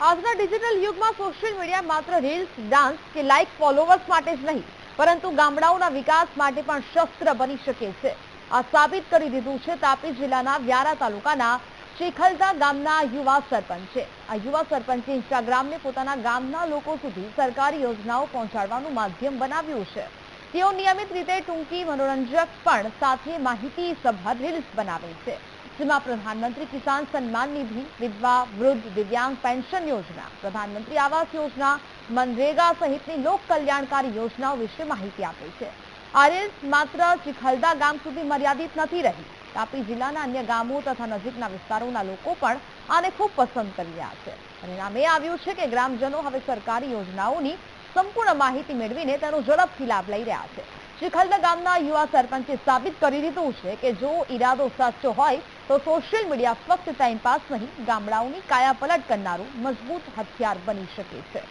આજના ડિજિટલ યુગમાં social media માત્ર રીલ્સ ડાન્સ કે લાઇક ફોલોવર્સ માટે જ નહીં, પરંતુ ગામડાઓના વિકાસ માટે પણ શસ્ત્ર બની શકે છે. આ સાબિત કરી દીધું છે તાપી જિલ્લાના વ્યારા તાલુકાના ચીખલદા ગામના યુવા સરપંચે. આ યુવા સરપંચે ઇન્સ્ટાગ્રામને પોતાના ગામના લોકો સુધી સરકારી યોજનાઓ પહોંચાડવાનું માધ્યમ બનાવ્યું છે. તેઓ નિયમિત રીતે ટૂંકી મનોરંજક પણ સાથે માહિતી સભર રીલ્સ બનાવે છે. જેમાં પ્રધાનમંત્રી કિસાન સન્માન નિધિ, વિધવા વૃદ્ધ દિવ્યાંગ પેન્શન યોજના, પ્રધાનમંત્રી આવાસ યોજના, મનરેગા સહિતની લોક કલ્યાણકારી યોજનાઓ વિશે માહિતી આપે છે. આ રીલ્સ માત્ર ચિખલદા ગામ સુધી મર્યાદિત નથી રહી. તાપી જિલ્લાના અન્ય ગામો તથા નજીકના વિસ્તારોના લોકો પણ આને ખૂબ પસંદ કરી રહ્યા છે. પરિણામે આવ્યું છે કે ગ્રામજનો હવે સરકારી યોજનાઓની સંપૂર્ણ માહિતી મેળવીને તેનો ઝડપથી લાભ લઈ રહ્યા છે. ચિખલદા ગામના યુવા સરપંચે સાબિત કરી દીધું છે કે જો ઈરાદો સાચો હોય તો સોશિયલ મીડિયા ફક્ત ટાઈમપાસ નહીં, ગામડાઓની કાયાપલટ કરનારું મજબૂત હથિયાર બની શકે છે.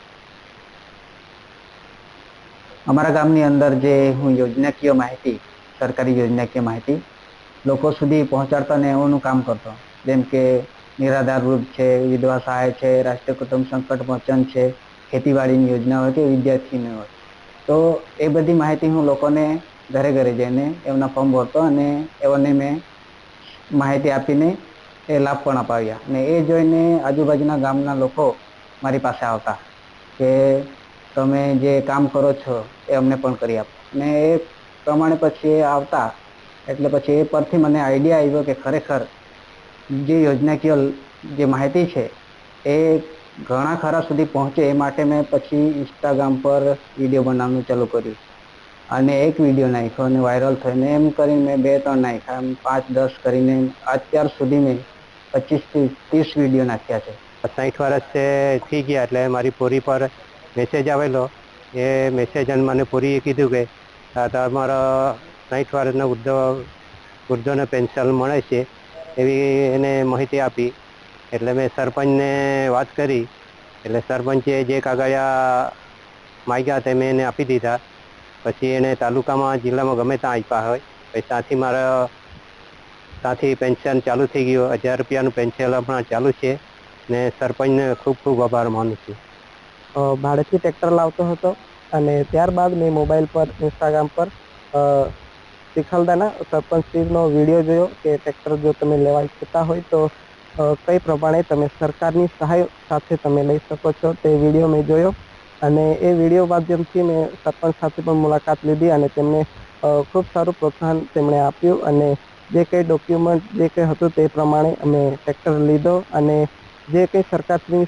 અમારા ગામની અંદર જે હું યોજનાકીય માહિતી, સરકારી યોજનાકીય માહિતી લોકો સુધી પહોંચાડતા ને એનું કામ કરતો. જેમ કે નિરાધાર વૃદ્ધ છે, વિધવા સહાય છે, રાષ્ટ્રીય કુટુંબ સંકટ મોચન છે, ખેતીવાડીની યોજના હોય કે વિદ્યાર્થીની હોય તો એ બધી માહિતી હું લોકોને ઘરે ઘરે જઈને એમના ફોર્મ ભરતો અને એઓને મેં માહિતી આપીને એ લાભ પણ અપાવ્યા. અને એ જોઈને આજુબાજુના ગામના લોકો મારી પાસે આવતા કે તમે જે કામ કરો છો એ અમને પણ કરી આપો. અને એ પ્રમાણે પછી એ આવતા એટલે પછી એ પરથી મને આઈડિયા આવ્યો કે ખરેખર જે યોજનાકીય જે માહિતી છે એ ઘણા ખરા સુધી પહોંચે એ માટે મેં પછી ઇન્સ્ટાગ્રામ પર વીડિયો બનાવવાનું ચાલુ કર્યું. અને એક વીડિયો નાખ્યો અને વાયરલ થઈને એમ કરીને મેં બે ત્રણ નાખ્યા, એમ પાંચ દસ કરીને અત્યાર સુધી મેં પચીસથી ત્રીસ વીડિયો નાખ્યા છે. સાઠ વર્ષ થઈ ગયા એટલે મારી પૂરી પર મેસેજ આવેલો. એ મેસેજ અને મને પૂરીએ કીધું કે તમારો સાઠ વર્ષનો વૃદ્ધો, વૃદ્ધોને પેન્શન મળે છે. એવી એને માહિતી આપી. એટલે મેં સરપંચને વાત કરી. એટલે સરપંચે જે કાગળિયા માગ્યા તે મેં એને આપી દીધા. પછી એને તાલુકામાં જિલ્લામાં ગમે ત્યાં આપ્યા હોય. પછી ત્યાંથી મારા ત્યાંથી પેન્શન ચાલુ થઈ ગયું. હજાર રૂપિયાનું પેન્શન હમણાં ચાલુ છે ને સરપંચને ખૂબ ખૂબ આભાર માનું છું. ભાડેથી ટ્રેક્ટર લાવતો હતો અને ત્યારબાદ મેં મોબાઈલ પર ઇન્સ્ટાગ્રામ પર અ, સરપંચ સરપંચશ્રીનો વીડિયો જોયો કે ટ્રેક્ટર જો તમે લેવા ઈચ્છતા હોય તો કઈ પ્રમાણે તમે સરકારની સહાય સાથે તમે લઈ શકો છો તે વીડિયો મેં જોયો. અને એ વીડિયો માધ્યમથી મેં સરપંચ સાથે પણ મુલાકાત લીધી અને તેમને ખૂબ સારું પ્રોત્સાહન તેમણે આપ્યું અને જે કંઈ ડોક્યુમેન્ટ જે કંઈ હતું તે પ્રમાણે અમે ટ્રેક્ટર લીધો અને જે કંઈ સરકારની